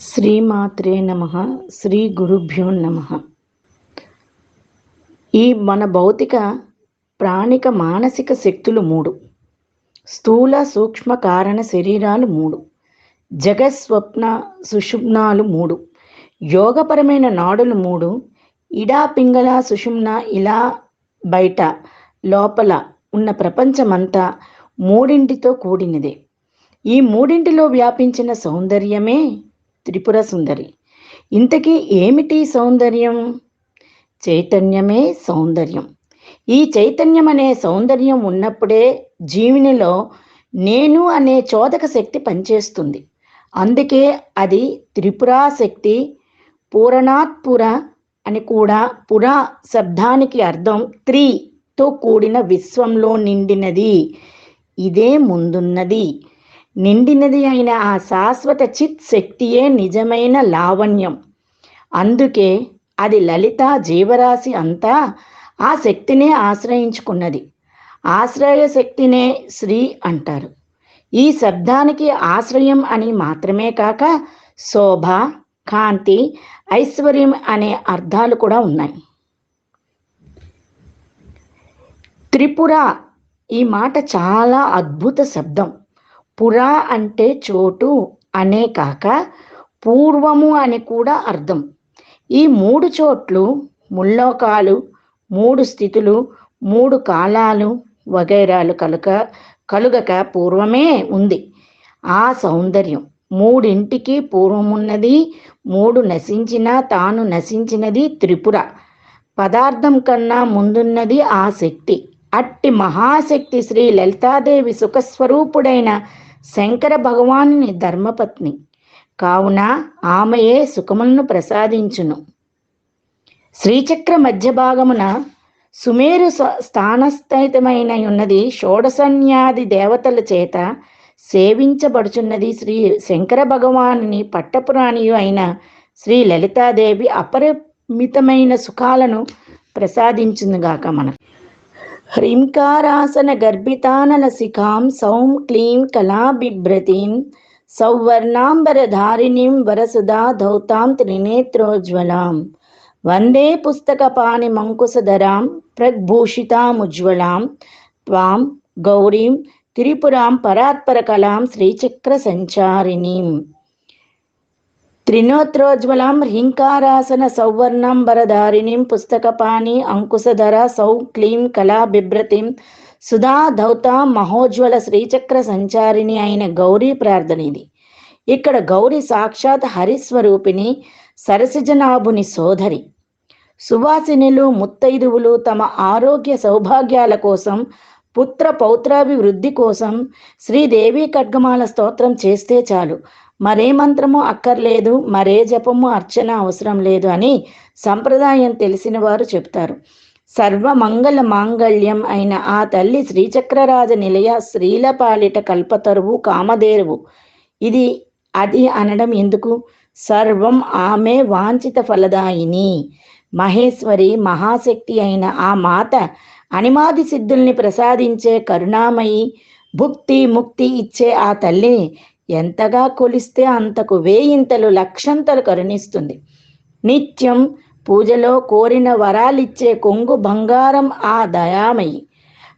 శ్రీమాత్రే నమ శ్రీ గురుభ్యో నమ. ఈ మన భౌతిక ప్రాణిక మానసిక శక్తులు మూడు. స్థూల సూక్ష్మ కారణ శరీరాలు మూడు. జగస్వప్న సుషుమ్నాలు మూడు. యోగపరమైన నాడులు మూడు. ఇడా పింగళ సుషుమ్న ఇలా బయట లోపల ఉన్న ప్రపంచమంతా మూడింటితో కూడినదే. ఈ మూడింటిలో వ్యాపించిన సౌందర్యమే త్రిపుర సుందరి. ఇంతకీ ఏమిటి సౌందర్యం? చైతన్యమే సౌందర్యం. ఈ చైతన్యం అనే సౌందర్యం ఉన్నప్పుడే జీవినిలో నేను అనే చోదక శక్తి పనిచేస్తుంది. అందుకే అది త్రిపురా శక్తి పూరణాత్పుర అని కూడా పురా శబ్దానికి అర్థం త్రీతో కూడిన విశ్వంలో నిండినది. ఇదే ముందున్నది. నిండినది అయిన ఆ శాశ్వత చిత్ శక్తియే నిజమైన లావణ్యం. అందుకే అది లలిత జీవరాశి అంతా ఆ శక్తినే ఆశ్రయించుకున్నది. ఆశ్రయ శక్తినే శ్రీ అంటారు. ఈ శబ్దానికి ఆశ్రయం అని మాత్రమే కాక శోభ కాంతి ఐశ్వర్యం అనే అర్థాలు కూడా ఉన్నాయి. త్రిపుర ఈ మాట చాలా అద్భుత శబ్దం. పురా అంటే చోటు అనే కాక పూర్వము అని కూడా అర్థం. ఈ మూడు చోట్లు ముల్లోకాలు మూడు స్థితులు మూడు కాలాలు వగైరాలు కలుక కలుగక పూర్వమే ఉంది. ఆ సౌందర్యం మూడింటికి పూర్వమున్నది మూడు నశించిన తాను నశించినది త్రిపుర. పదార్థం కన్నా ముందున్నది ఆ శక్తి. అట్టి మహాశక్తి శ్రీ లలితాదేవి సుఖస్వరూపుడైన శంకర భగవానుని ధర్మపత్ని. కావున ఆమెయే సుఖములను ప్రసాదించును. శ్రీచక్ర మధ్య భాగమున సుమేరు స్థానస్థితమైన ఉన్నది షోడసన్యాది దేవతల చేత సేవించబడుచున్నది శ్రీ శంకర భగవానుని పట్టపురాణియు అయిన శ్రీ లలితాదేవి అపరిమితమైన సుఖాలను ప్రసాదించునుగాక మనకు. హ్రీంకారాసన గర్భితానలసిఖాం సౌం క్లీం కళాబిభ్రతీం సౌవర్ణాంబరధారిణీం వరసుధా ధౌతాం త్రినేత్రోజ్వలాం వందే పుస్తకపాణి మంకుశధరాం ప్రగ్భూషితాముజ్వలాం త్వాం గౌరీం త్రిపురాం పరాత్పరకలాం శ్రీచక్ర సంచారిణీం త్రినోత్రోజ్వలాం హ్రీంకారాసన సౌవర్ణంబరధారిణీం పుస్తకపాణి అంకుశధర సౌ క్లీం కళా బిభ్రతిం సుధా ధౌత మహోజ్వల శ్రీచక్ర సంచారిణి అయిన గౌరీ ప్రార్థన ఇది ఇక్కడ గౌరీ సాక్షాత్ హరిస్వరూపిణి సరసిజనాభుని సోదరి. సువాసినులు ముత్తైదువులు తమ ఆరోగ్య సౌభాగ్యాల కోసం పుత్ర పౌత్రాభివృద్ధి కోసం శ్రీదేవి ఖడ్గమాల స్తోత్రం చేస్తే చాలు. మరే మంత్రము అక్కర్లేదు మరే జపము అర్చన అవసరం లేదు అని సంప్రదాయం తెలిసిన వారు చెప్తారు. సర్వమంగళ మాంగళ్యం అయిన ఆ తల్లి శ్రీచక్రరాజ నిలయ శ్రీలపాలిట కల్పతరువు కామధేరువు. ఇది అది అనడం ఎందుకు? సర్వం ఆమె వాంఛిత ఫలదాయిని. మహేశ్వరి మహాశక్తి అయిన ఆ మాత అనిమాది సిద్ధుల్ని ప్రసాదించే కరుణామయి భుక్తి ముక్తి ఇచ్చే ఆ తల్లిని ఎంతగా కొలిస్తే అంతకు వేయింతలు లక్షంతలు కరుణిస్తుంది. నిత్యం పూజలో కోరిన వరాలిచ్చే కొంగు బంగారం ఆ దయామయి.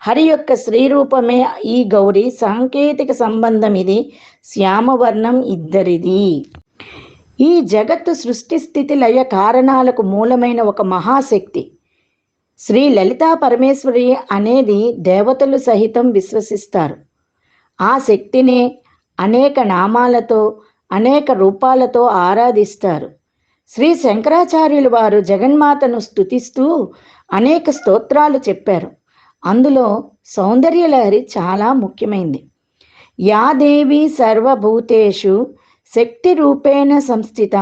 హరి యొక్క శ్రీరూపమే ఈ గౌరి. సాంకేతిక సంబంధం ఇది. శ్యామవర్ణం ఇద్దరిది. ఈ జగత్తు సృష్టి స్థితి లయ కారణాలకు మూలమైన ఒక మహాశక్తి. శ్రీ లలితా పరమేశ్వరి అనేది దేవతలు సహితం విశ్వసిస్తారు. ఆ శక్తిని అనేక నామాలతో అనేక రూపాలతో ఆరాధిస్తారు. శ్రీ శంకరాచార్యులు వారు జగన్మాతను స్తుతిస్తూ అనేక స్తోత్రాలు చెప్పారు. అందులో సౌందర్యలహరి చాలా ముఖ్యమైంది. యాదేవి సర్వభూతేషు శక్తి రూపేణ సంస్థిత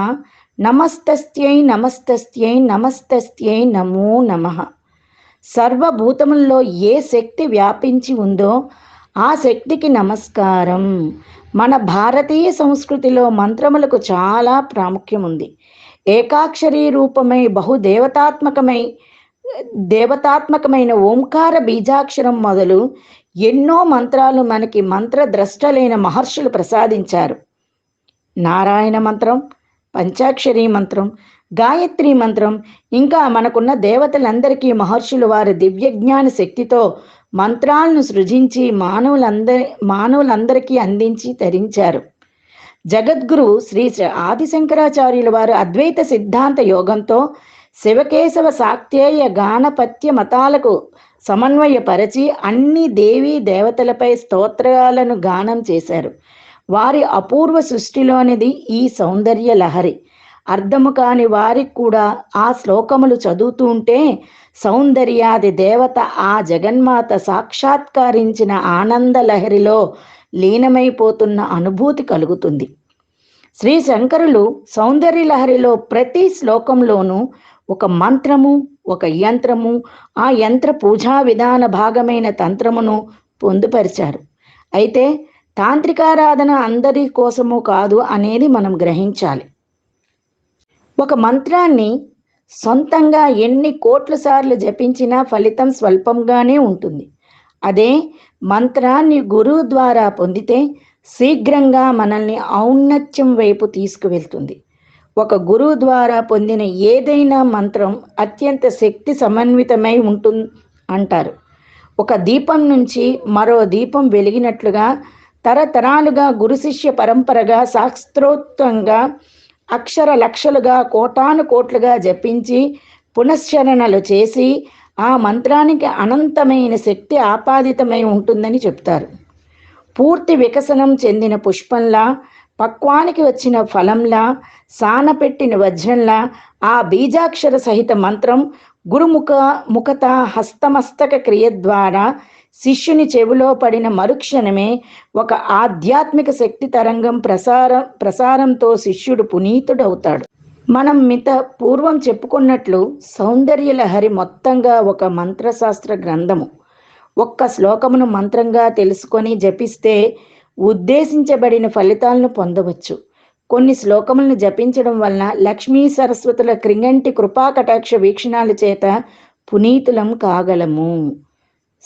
నమస్తస్త్యై నమస్తస్త్యై నమస్తస్త్యై నమో నమ. సర్వభూతముల్లో ఏ శక్తి వ్యాపించి ఉందో ఆ శక్తికి నమస్కారం. మన భారతీయ సంస్కృతిలో మంత్రములకు చాలా ప్రాముఖ్యం ఉంది ఏకాక్షరీ రూపమై బహుదేవతాత్మకమై దేవతాత్మకమైన ఓంకార బీజాక్షరం మొదలు ఎన్నో మంత్రాలు మనకి మంత్రద్రష్టలైన మహర్షులు ప్రసాదించారు. నారాయణ మంత్రం పంచాక్షరి మంత్రం గాయత్రి మంత్రం ఇంకా మనకున్న దేవతలందరికీ మహర్షులు వారి దివ్యజ్ఞాన శక్తితో మంత్రాలను సృజించి మానవులందరి మానవులందరికీ అందించి తరించారు. జగద్గురు శ్రీ ఆదిశంకరాచార్యుల వారు అద్వైత సిద్ధాంత యోగంతో శివకేశవ సాక్తేయ గానపత్య మతాలకు సమన్వయపరచి అన్ని దేవీ దేవతలపై స్తోత్రాలను గానం చేశారు. వారి అపూర్వ సృష్టిలోనిది ఈ సౌందర్య లహరి. అర్థము కాని వారికి కూడా ఆ శ్లోకములు చదువుతూ ఉంటే సౌందర్యాది దేవత ఆ జగన్మాత సాక్షాత్కరించిన ఆనంద లహరిలో లీనమైపోతున్న అనుభూతి కలుగుతుంది. శ్రీ శంకరులు సౌందర్య లహరిలో ప్రతి శ్లోకంలోనూ ఒక మంత్రము ఒక యంత్రము ఆ యంత్ర పూజా విధాన భాగమైన తంత్రమును పొందుపరిచారు. అయితే తాంత్రికారాధన అందరి కోసము కాదు అనేది మనం గ్రహించాలి. ఒక మంత్రాన్ని సొంతంగా ఎన్ని కోట్ల సార్లు జపించినా ఫలితం స్వల్పంగానే ఉంటుంది. అదే మంత్రాన్ని గురువు ద్వారా పొందితే శీఘ్రంగా మనల్ని ఔన్నత్యం వైపు తీసుకువెళ్తుంది. ఒక గురువు ద్వారా పొందిన ఏదైనా మంత్రం అత్యంత శక్తి సమన్వితమై ఉంటుంది అంటారు. ఒక దీపం నుంచి మరో దీపం వెలిగినట్లుగా తరతరాలుగా గురు శిష్య పరంపరగా శాస్త్రోక్తంగా అక్షర లక్షలుగా కోటాను కోట్లుగా జపించి పునశ్చరణలు చేసి ఆ మంత్రానికి అనంతమైన శక్తి ఆపాదితమై ఉంటుందని చెప్తారు. పూర్తి వికసనం చెందిన పుష్పంలా పక్వానికి వచ్చిన ఫలంలా సానపెట్టిన వజ్రంలా ఆ బీజాక్షర సహిత మంత్రం గురుముఖ ముఖత హస్తమస్తక క్రియ ద్వారా శిష్యుని చెవిలో పడిన మరుక్షణమే ఒక ఆధ్యాత్మిక శక్తి తరంగం ప్రసారం ప్రసారంతో శిష్యుడు పునీతుడవుతాడు. మనం మిత పూర్వం చెప్పుకున్నట్లు సౌందర్య లహరి మొత్తంగా ఒక మంత్రశాస్త్ర గ్రంథము. ఒక్క శ్లోకమును మంత్రంగా తెలుసుకొని జపిస్తే ఉద్దేశించబడిన ఫలితాలను పొందవచ్చు. కొన్ని శ్లోకములను జపించడం వలన లక్ష్మీ సరస్వతుల క్రింగంటి కృపా కటాక్ష వీక్షణాల చేత పునీతులం కాగలము.